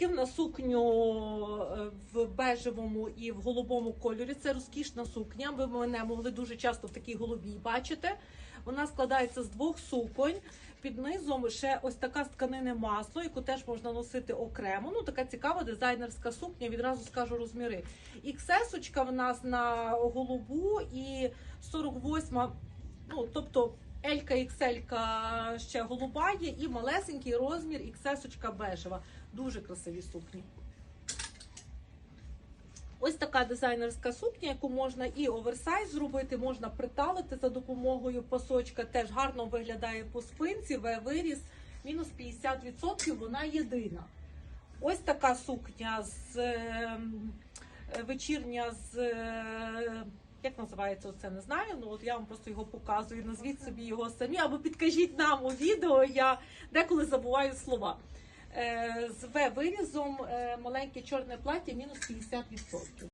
На сукню е, в бежевому і в голубому кольорі. Це розкішна сукня. Ви мене могли дуже часто в такій голубій бачити. Вона складається з двох суконь. Під низом ще ось така з тканини масло, яку теж можна носити окремо. Ну така цікава дизайнерська сукня. Відразу скажу розміри. XS в нас на голубу і 48, ну тобто Елька, XL ще голуба є, і малесенький розмір XS бежева. Дуже красиві сукні. Ось така дизайнерська сукня, яку можна і оверсайз зробити, можна приталити за допомогою пасочка. Теж гарно виглядає по спинці, В-виріс, мінус 50%, вона єдина. Ось така сукня з ем, вечірня з. Як називається це, не знаю. Ну от я вам просто його показую. Назвіть собі його самі, або підкажіть нам у відео. Я деколи забуваю слова. Е, З В-вирізом е, маленьке чорне плаття мінус 50%.